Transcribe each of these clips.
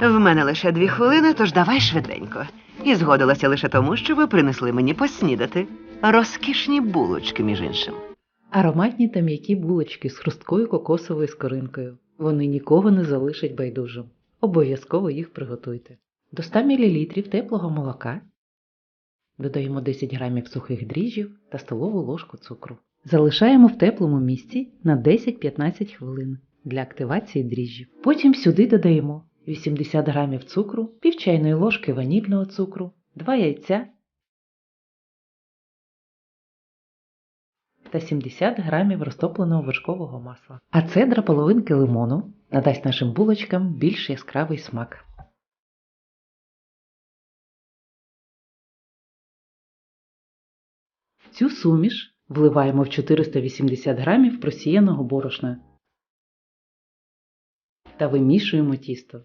В мене лише дві хвилини, тож давай швиденько. І згодилася лише тому, що ви принесли мені поснідати. Розкішні булочки, між іншим. Ароматні та м'які булочки з хрусткою кокосовою скоринкою. Вони нікого не залишать байдужим. Обов'язково їх приготуйте. До 100 мл теплого молока додаємо 10 г сухих дріжджів та столову ложку цукру. Залишаємо в теплому місці на 10-15 хвилин для активації дріжджів. Потім сюди додаємо 80 г цукру, пів чайної ложки ванільного цукру, 2 яйця та 70 грамів розтопленого вершкового масла. А цедра половинки лимону надасть нашим булочкам більш яскравий смак. Цю суміш вливаємо в 480 грамів просіяного борошна та вимішуємо тісто.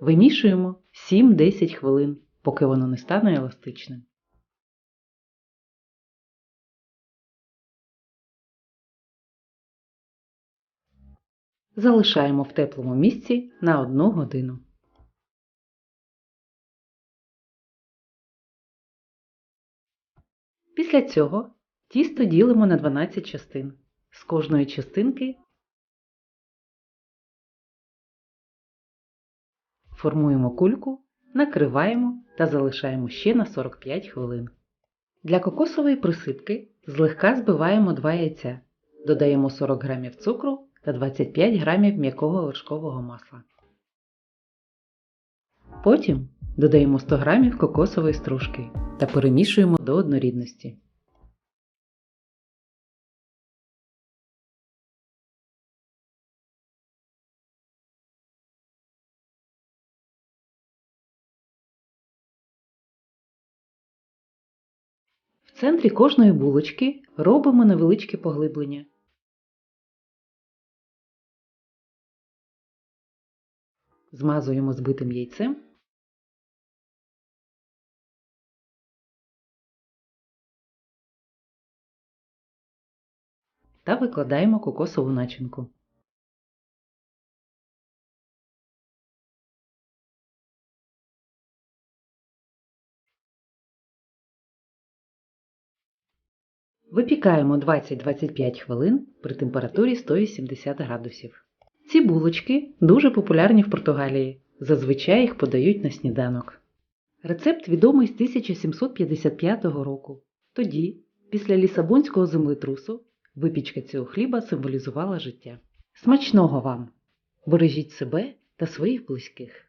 Вимішуємо 7-10 хвилин, поки воно не стане еластичним. Залишаємо в теплому місці на 1 годину. Після цього тісто ділимо на 12 частин. З кожної частинки формуємо кульку, накриваємо та залишаємо ще на 45 хвилин. Для кокосової присипки злегка збиваємо 2 яйця, додаємо 40 г цукру та 25 г м'якого вершкового масла. Потім додаємо 100 г кокосової стружки та перемішуємо до однорідності. Центрі кожної булочки робимо невеличке поглиблення. Змазуємо збитим яйцем та викладаємо кокосову начинку. Випікаємо 20-25 хвилин при температурі 180 градусів. Ці булочки дуже популярні в Португалії. Зазвичай їх подають на сніданок. Рецепт відомий з 1755 року. Тоді, після Лісабонського землетрусу, випічка цього хліба символізувала життя. Смачного вам! Бережіть себе та своїх близьких!